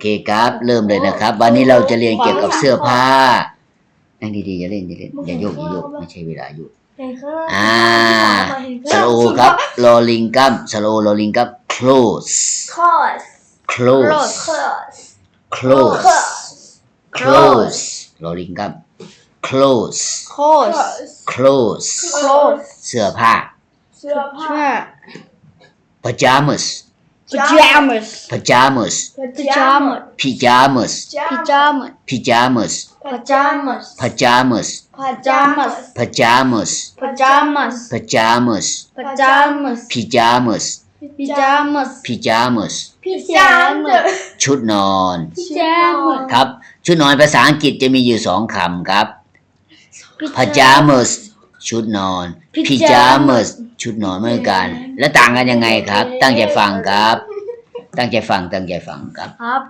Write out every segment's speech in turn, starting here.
เคครับ เริ่มเลยนะครับ วันนี้เราจะเรียนเกี่ยวกับเสื้อผ้านั่งดีๆอย่าเล่นอย่าเล่นอย่าโยกอย่าโยกไม่ใช่เวลาโยกเห็นเครื่องอ่าสโลครับลอลิงกัมสโลลอลิงกัม close คอส close คอส close close ลอลิงกัม close โคส close คอสเสื้อผ้าเสื้อผ้าเสื้อ pajamas pajamas pajamas pajamas pajamas pajamas pajamas pajamas pajamas pajamas pajamas pajamas pajamas pajamas pajamas pajamas pajamas พี่จามเดอชุดนอน pajamas ครับ ชุดนอนภาษาอังกฤษจะมีอยู่สองคำครับ pajamas ชุดนอน pajamas ชุดนอนเหมือนกัน แล้วต่างกันยังไงครับ ตั้งใจฟังครับ ตั้งใจฟังตั้งใจฟังครับครับ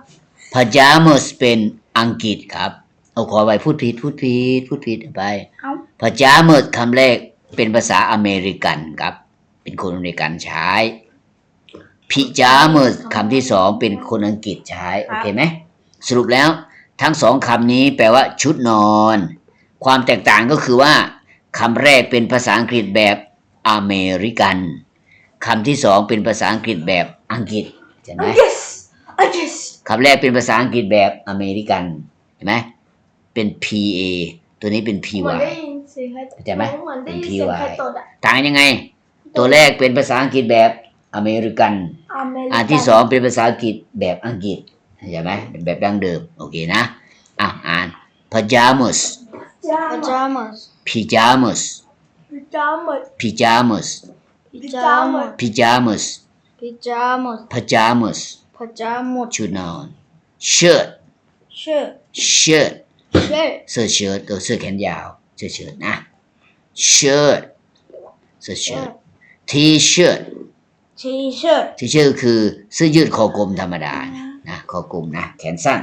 pajamas เป็นอังกฤษครับเอาขอไว้พูดผิดพูดผิดพูดผิดไปเอ้า pajamas คำแรกเป็นภาษาอเมริกันครับ เป็นคนอเมริกันใช้ pajamas คำที่สองเป็นคนอังกฤษใช้โอเคไหมสรุปแล้วทั้งสองคำนี้แปลว่าชุดนอน ความแตกต่างก็คือว่า คำแรกเป็นภาษาอังกฤษแบบอเมริกันคำที่สองเป็นภาษาอังกฤษแบบอังกฤษใช่ไหม yes I guess คำแรกเป็นภาษาอังกฤษแบบอเมริกันเห็นไหมเป็น PA ตัวนี้เป็นเหมือน PY ได้ยินเสียงใครเข้าใจไหมเหมือนได้เป็นยินเสียง PY ใครตดอะต่างกันยังไง ตัวแรกเป็นภาษาอังกฤษแบบอเมริกันอเมริกัอันที่สองเป็นภาษาอังกฤษแบบอังกฤษเข้าใจไหมแบบดั้งเดิม โอเคนะ อะ อ่าน pajamas จาม pajamas pajamas จามหมด pajamas pajamas pajamas pajamas pajamas pajamas ชุดนอน shirt shirt shirt shirt เสื้อเชิ้ตตัวเสื้อแขนยาวเสื้อเชิ้ตนะ shirt เสื้อเชิ้ต t-shirt t-shirt t-shirt ก็คือเสื้อยืดคอกลมธรรมดานะนะคอกลมนะแขนสั้น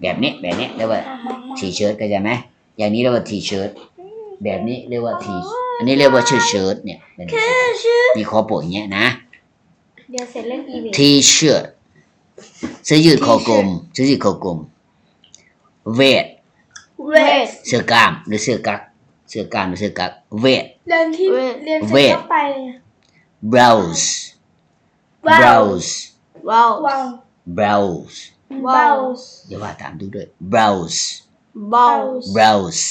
แบบนี้แบบนี้เรียกว่า t-shirt เข้าใจไหม อย่างนี้เรียกว่า t-shirt แบบนี้เรียกว่า t อันนี้เรียกว่าชื่อเชิ้ตเนี่ยเป็นมีคอโปะอย่างเงี้ยนะเดี๋ยวเสร็จเล่นอีเวน t-shirt เสื้อยืดคอกลมเสื้อยืดคอกลม vest เวทเสื้อกล้ามหรือเสื้อกั๊กเสื้อกล้ามหรือเสื้อกั๊ก vest เรียนที่เวทเรียนเสเวร็จทก็ไป blouse ว้าว blouse ว้าวว้าว blouse ว้าวอย่าว่าตามดูด้วย blouse บอล blouse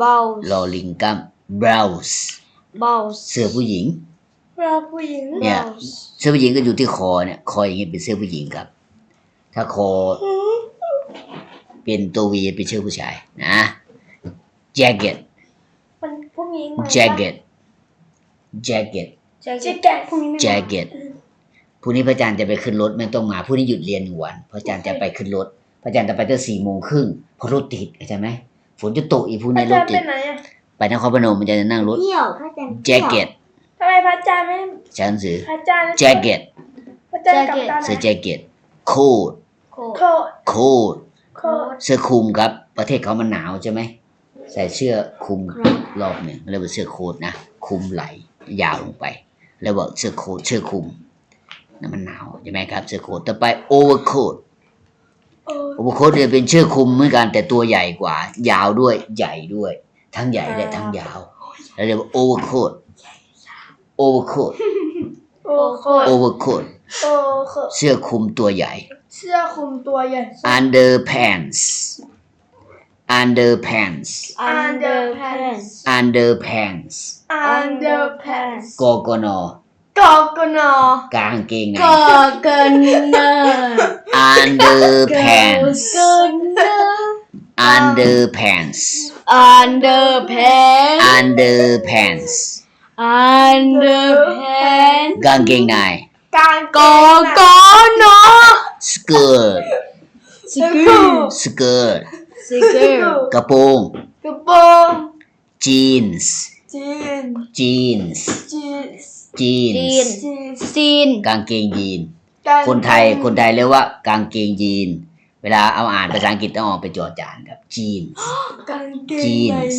บอลลอลิงกัม blouse บอลเสื้อผู้หญิง เราผู้หญิงเนี่ยเสื้อผู้หญิงก็อยู่ที่คอเนี่ย คออย่างเงี้ยเป็นเสื้อผู้หญิงครับ ถ้าคอเป็นตัววีเป็นเสื้อผู้ชายนะ jacket มันพวกนี้มัน jacket jacket แจ็คแจ็เก็ตคเก็ตพวกนี้ไม่มา jacket พรุ่งนี้พระอาจารย์จะไปขึ้นรถไม่ต้องมาพรุ่งนี้หยุดเรียนหนึ่งวัน พระอาจารย์จะไปขึ้นรถ พระอาจารย์จะไปตั้งสี่โมงครึ่งเพราะรถติดเข้าใจไหมฝนจะตกอีกพรุ่งอานี้รจาถรย์ติไปดไหนอะไปนครพนมมันจะนั่งรถเที่ยวพระอาจารย์ jacket ทำไมพระอาจารย์ไม่ใช้หนังสือพระอาจารย์ jacket พระอาจารย์กลับตอนไหนเสื้อ jacket coat โคโคตร coat โคตรเสื้อคลุมครับ ประเทศเขามันหนาวใช่ไหมใส่เสื้อคลุมรอบหนึ่งเรียกว่าเสื้อโค้ทนะคลุมไหลยาวลงไปแล้วบอกเสื้อโค้ทเสื้อคลุมนั่นมันหนาวใช่ไหมครับ เสื้อโค้ทต่อไป overcoat โอ้ overcoat เนี่ยเป็นเสื้อคลุมเหมือนกันแต่ตัวใหญ่กว่า ยาวด้วยใหญ่ด้วย ทั้งใหญ่และทั้งยาว แล้วเรียกว่า overcoat overcoat โอ้โคตร overcoat โอ้โคตรเสื้อคลุมตัวใหญ่ เสื้อคลุมตัวใหญ่ underpants underpants อันเดอร์แพน underpants underpants กกนกอกน Coconut. กางเกงใน Coconut. underpants Coconut. underpants Underpants. underpants Underpants. กางเกงใน Càng Coconut. skirt Skirt. skirt School. กระโปรง Cái jeans jeans jeans Jeans จีน jeans จีน ซีน กางเกงยีนกางคนไทยคนไทยเรียกว่ากางเกงยีน เวลาเอาอ่านภาษาอังกฤษต้องออกไปนจอจานครับ jeans กางเกง jeans ใน jeans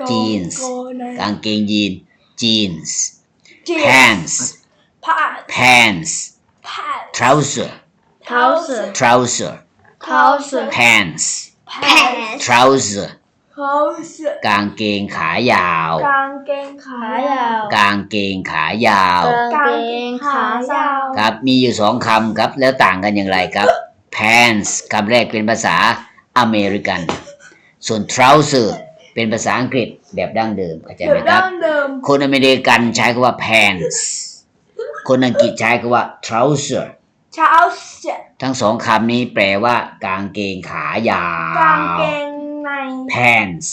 กางเกงในกางเกงยีน jeans จีน pants ผ้า pants ผ้า trouser เท้าเสือ trouser trouser pants pants trouser trouser กางเกงขายาว กางเกงขายาว กางเกงขายาว กางเกงขายาว ครับมีอยู่สองคำครับ แล้วต่างกันอย่างไรครับ pants คำแรกเป็นภาษาอเมริกัน ส่วน trouser เป็นภาษาอังกฤษแบบดั้งเดิมเข้าใจเดี๋ไหยมวครับดั้งเดิมคนอเมริกันใช้คำว่า pants คนอังกฤษใช้คำว่า trouser เช้าเสียทั้งสองคำนี้แปลว่ากางเกงขายากางเกวงใน pants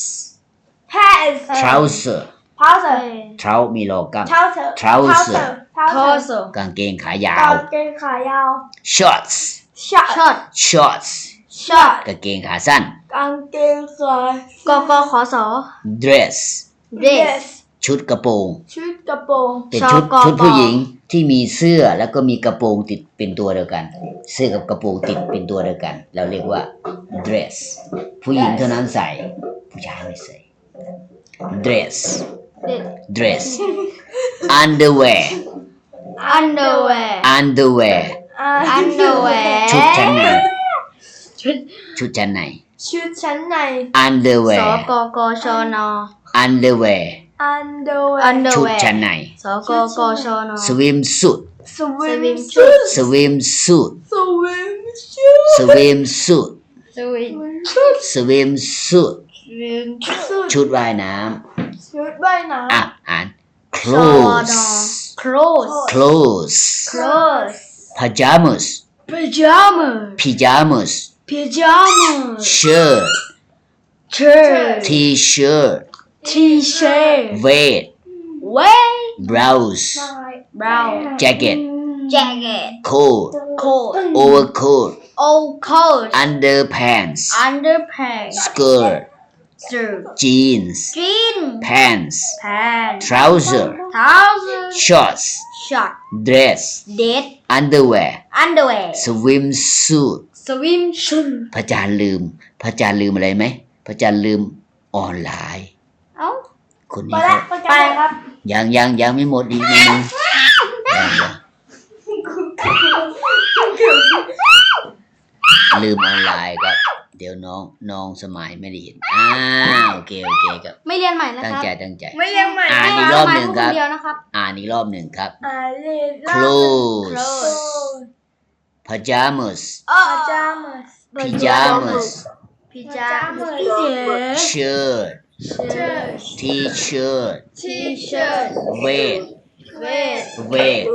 pants trouser trouser trou มีโลกับ trouser Trouser trouser กางเกงขายากาวงเกงขายาว shorts short short shorts short กางเกงขาสั้น กางเกงขากกขอสอ dress dress ชุดกระโปรง ชุดกระโปรง เป็นชุดชกปชุดผู้หญิง ที่มีเสื้อแล้วก็มีกระโปรงติดเป็นตัวเดียวกัน เสื้อกับกระโปรงติดเป็นตัวเดียวกัน เราเรียกว่า dress ผู้หญิงเท่านั้นใส่ ผู้ชายไม่ใส่ dress dress underwear underwear underwear underwear ชุดชั้นในชุดชุดชั้นในชุดชั้นในส underwear กกชน underwear underwear ชุด underwear ชั้นใน สกกชน swimsuit swimsuit swimsuit swimsuit swimsuit swim swimsuit swim ชุดว่ายน้ชุดว่ายน้ำอะอ่าน clothes clothes clothes clothes pajamas pajamas pajamas pajamas shirt shirt t-shirt t-shirt vest waist blouse ำ brown jacket jacket coat coat overcoat old coat underpants underpants skirt shirt jeans jean pants pants trouser trouser shorts short dress dead underwear underwear swimsuit swimsuit พระอาจารย์ลืม พระอาจารย์ลืมอะไรไหม พระอาจารย์ลืมออนไลน์เอ้า คนไปนี้แล้วเขาไปครับยังยังยังไม่หมดอีกนะมึงยังยังลืมออนไลน์ครับ เดี๋ยวน้องน้องสมัยไม่ได้เห็นอ้าวโอเคโอเคครับไม่เรียนใหม่นะตั้งครับใจตั้งใจ ไม่เรียงใหม่อ่านอีกรอบหนึ่งครับ เดียวนะครับ อ่านอีกรอบหนึ่งครับ อ่านเลย clothes clothes pajamas pajamas pajamas pajamas shirt shirt t-shirt. T-shirt. Vest vest vest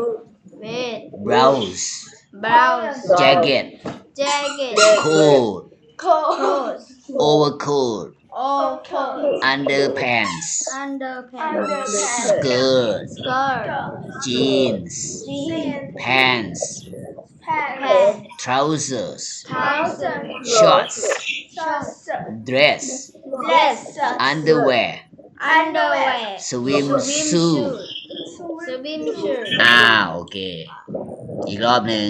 vest blouse. Blouse. Jacket. Jacket. Coat. Coat. Overcoat. All coat underpants. Underpants. Skirt. Skirt. Jeans. Jeans. Pants pants trousers trousers shorts shorts dress dress underwear underwear swimsuit swimsuit อ่าโอเค อีกรอบหนึ่ง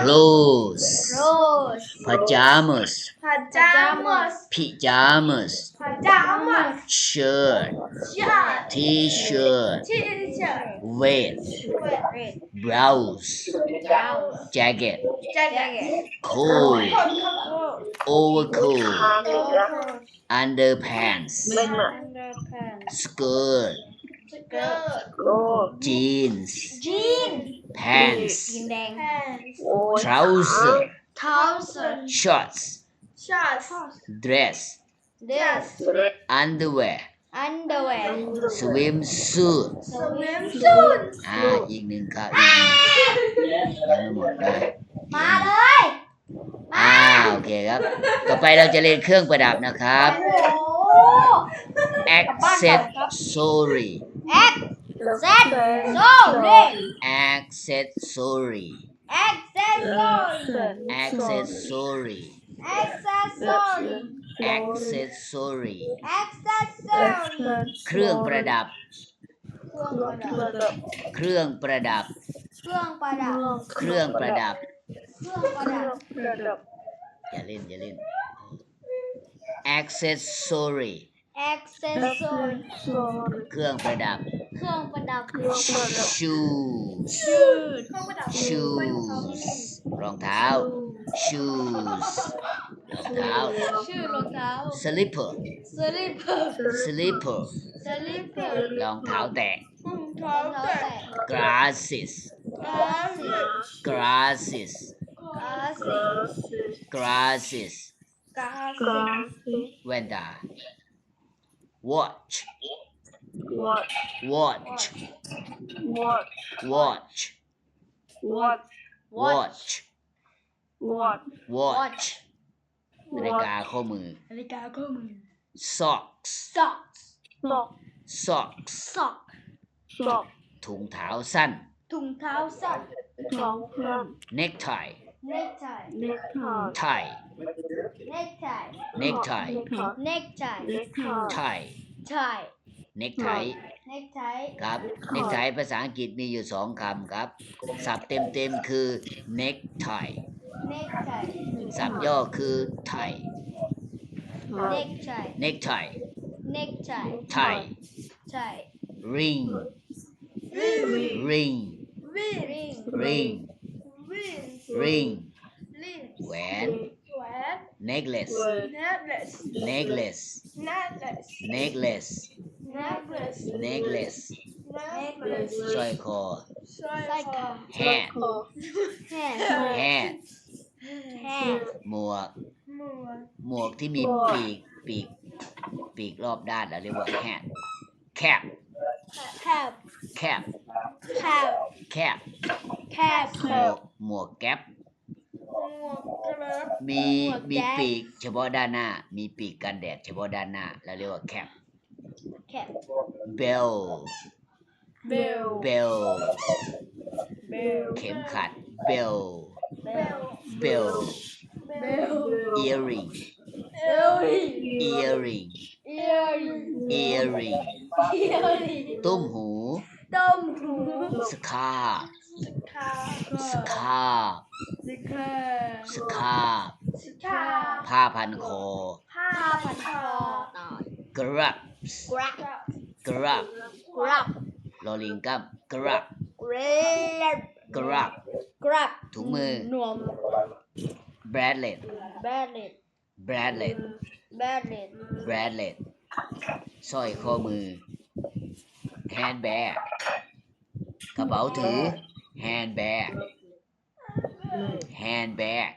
clothes clothes pajamas Pajamas. Pajamas. Pajamas. Shirt. Shirt. T-shirt. T-shirt. Vest. Blouse. Blouse. Jacket. Jacket. Coat. Overcoat. Overcoat. Underpants. Underpants. Skirt. Skirt. Jeans. Jeans. Pants. Pants. Trousers. Trousers. Shorts. Shorts dress dress underwear underwear swimsuit swimsuit อ่าอีกหนึ่งครับอีกหนึ่งยังไม่หมดได้มาเลย อ่าโอเคครับ ต่อไปเราจะเรียนเครื่องประดับนะครับ โอ้โห accessory X Z sorry accessory accessory accessory accessory accessory accessory เครื่องประดับ เครื่องประดับ เครื่องประดับ เครื่องประดับ เครื่องประดับ อย่าเล่นอย่าเล่น accessory accessory เครื่องประดับ เครื่องประดับ shoes shoes shoes รองเท้า shoes รองเท้า ชื่อรองเท้า slipper slipper slipper slipper รองเท้าแตะ รอง ร เท้า องเท้า แตะ แตะ glasses glasses glasses กาส แว่นตา watch What? watch What? watch What? watch What? watch นาฬิกาข้อมือ นาฬิกาข้อมือ socks socks Sock. socks sock Sock. ถุงเท้าสั้น ถุงเท้าสั้น Sock. necktie necktie Necktie. tie necktie necktie necktie Necktie. tie tie เน็กไทเน็กไทครับเน็กไทภาษาอังกฤษมีอยู่สองคำครับ ศัพท์เต็มๆคือเน็กไทเน็กไทศัพท์ย่อคือไทเน็กไทเน็กไทเน็กไทไทไท ring ring ring ring ring แหวนแหวน necklace necklace necklace necklace necklace necklace necklace สร้อยคอ hat hat หมวก หมวกที่มีปีก ปีก ปีกรอบด้านเราเรียกว่า hat cap cap cap cap cap หมวกหมวกแก๊ป มีมีปีกเฉพาะด้านหน้า มีปีกกันแดดเฉพาะด้านหน้าเราเรียกว่าแคปแคปเบลเบลเบลเบเข็มขัดเบลเบลเบลล earring เอริ่ earring เอริ่งเอลลี่ตุ้มหูตุ้มหูส scarf สคาบสคาบผ้าพันคอ ผ้าพันคอกรับกรับกรับกรับลอลิงกับกรับกรับกรับกรับถุงมือนวมแบรดเลตแบรดเลตแบรดเลตแบรดเลตแบรดเลสร้อยข้อมือแฮนด์แบกกระเป๋าถือ handbag handbag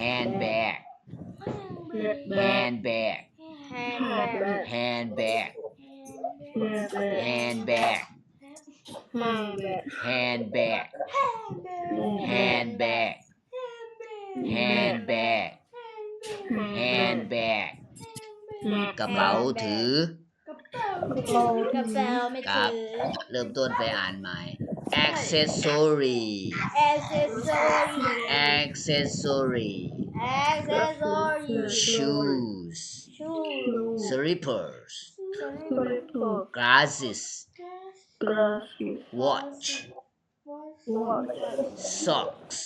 handbag handbag handbag handbag handbag handbag handbag handbag handbag กระเป๋าถือ กระเป๋าไม่ครัถืบ อ เริ่มต้นไปอ่านใหม่ accessory accessory accessory accessory shoes shoes slippers Slipper. glasses Glasses. watch Watch. socks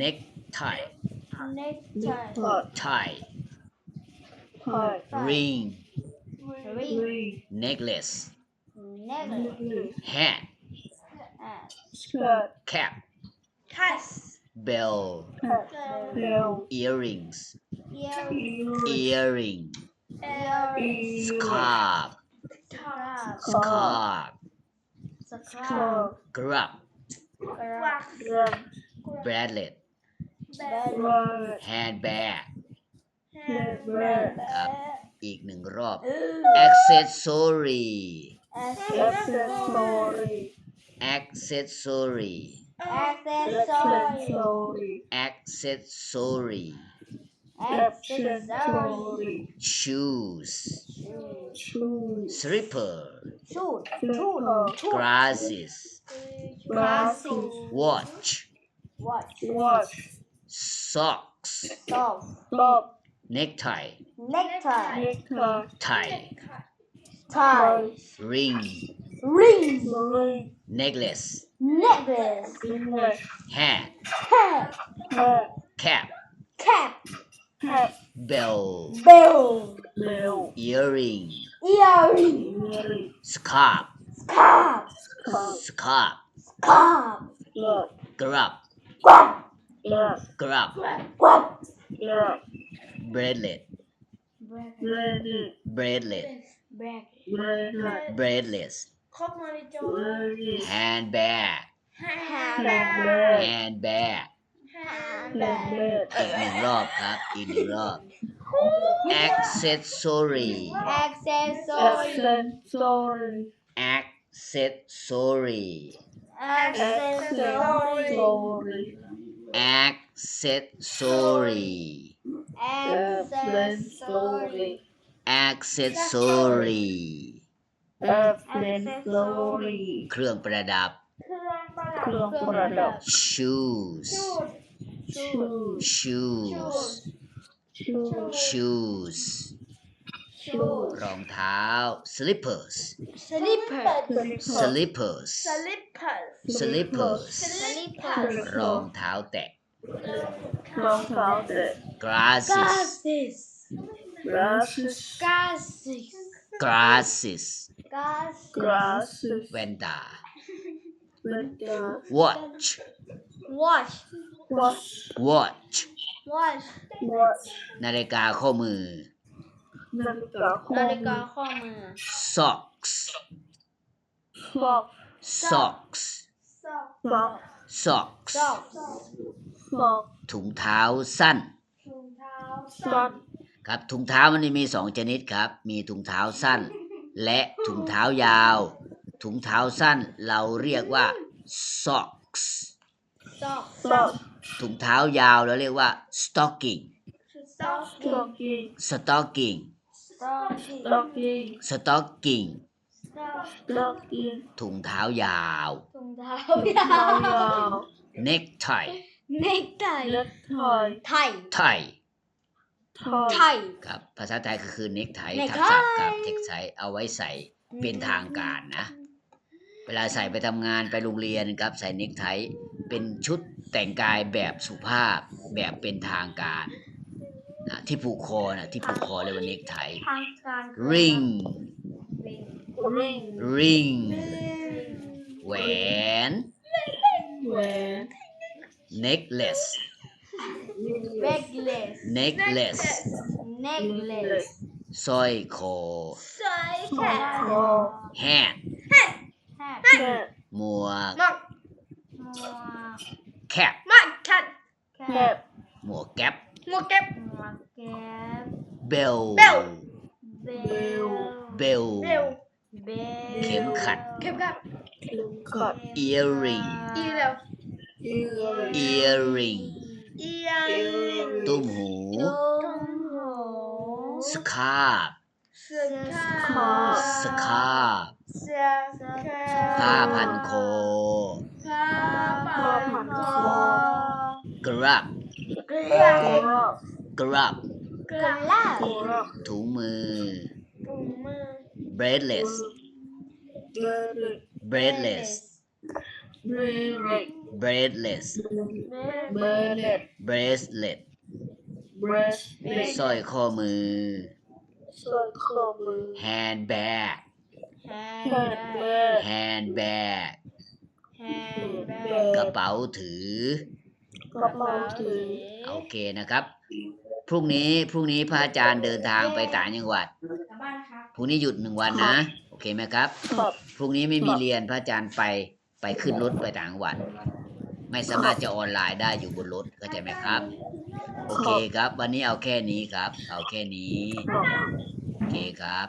necktie necktie tie Ring, necklace, hat, hat, cap, dress, bell, bell, earrings, earring, earring, earring. scarf, scarf, scarf, scarf, bracelet, handbag. ครับ อีกหนึ่งรอบ accessory Accessory. accessory accessory Accessory. accessory accessory shoes Shoes. slipper shoot Slipper. glasses glasses watch watch Watch. socks top Top. necktie necktie Necktie. tie tie ring ring Ring. necklace necklace Necklace. hat hat Hat. cap cap Hat. bell bell Bell. earring earring Earring. scarf scarf Scarf. scarf scarf Grub. grub Grab. Grub. grub Grab. Grub. Breadlet Breaded. breadlet แบก Breaded. breadless ครบมาเลยโจ Breaded. handbag แฮ Handbag. handbag Handbag. อีกหนึ่งรอบครับ อีกหนึ่งรอบ accessory Accessory. Accessory. accessory Accessory. Accessory. accessory accessory Accessory. เครื่องประดับ เครื่องประดับ shoes Shoes. shoes Shoes. shoes Shoes. รองเท้า slippers slipper slippers slipper slippers slipper รองเท้าแตะ Long powder. Glasses Glasses. Glasses. glasses gas Glasses. แว่นตา Winter. watch watch Watch. watch watch Watch. นาฬิกาข้อมือนาฬิกาข้อนาฬิกามือข้อมือ socks Sock. socks Sock. socks sock Sock. ถุงเท้าสั้น ถุงเท้า Sock. ครับถุงเท้ามันมีสองชนิดครับ มีถุงเท้าสั้น และถุงเท้ายาว ถุงเท้าสั้นเราเรียกว่า socks sock Sock. ถุงเท้ายาวเราเรียกว่า stocking stocking Stocking. stocking Stocking. stocking Stocking. ถุงเท้ายาว ถุงเท้ายา Towel. ว necktie necktie Necktie. ไทย tie Tie. ไทย ครับภาษาไทยก็คือ necktie necktie ทับศัพท์กับ necktie เอาไว้ใส่เป็นทางการนะ เวลาใส่ไปทำงานไปโรงเรียนครับใส่เน็กไทเป็นชุดแต่งกายแบบสุภาพแบบเป็นทางการนะที่ผูกคอนะที่ผูกคอเรียกว่าเน็กไททางการ ring ring Ring. ring แหวน When. Necklace necklace necklace necklace สร้อยคอสายแขน Call. hat Hat. หมวกมัก cap มักขัด Cap. หมวกแก๊ปหมวกเก็บ bell bell bell เบลเข็มขัดเข็มขัด Cut. earring อีแล้ว Earring. earring เอียงตุ้มหู ตุ้มหู scarf เสื้อสผ้า scarf เสื้อผ้าผ้าพันคอ ผ้าพันคอ glove เกลือ Glove. glove เกลือ Glove. ถุงมือ ถุงมือ bracelets Bracelet. bracelets Bracelet. bracelets Bracelet. bracelet Bracelet. สร้อยข้อมือสร้อยข้อมือ handbag Handbag. handbag แฮนด์แบกระเป๋าถือ กระเป๋าถือ โอเคนะครับ พรุ่งนี้พรุ่งนี้พระอาจารย์เดินทางไปต่างจังหวัดกลับบ้านครับ พรุ่งนี้หยุดหนึ่งวันนะ โอเคไหมครับขอบพรุ่งนี้ไม่มีเรียนพระอาจารย์ไป ไปขึ้นรถไปต่างจังหวัด ไม่สามารถจะออนไลน์ได้อยู่บนรถเข้าใจไหมครับ โอเคครับ วันนี้เอาแค่นี้ครับ เอาแค่นี้ โอเคครับ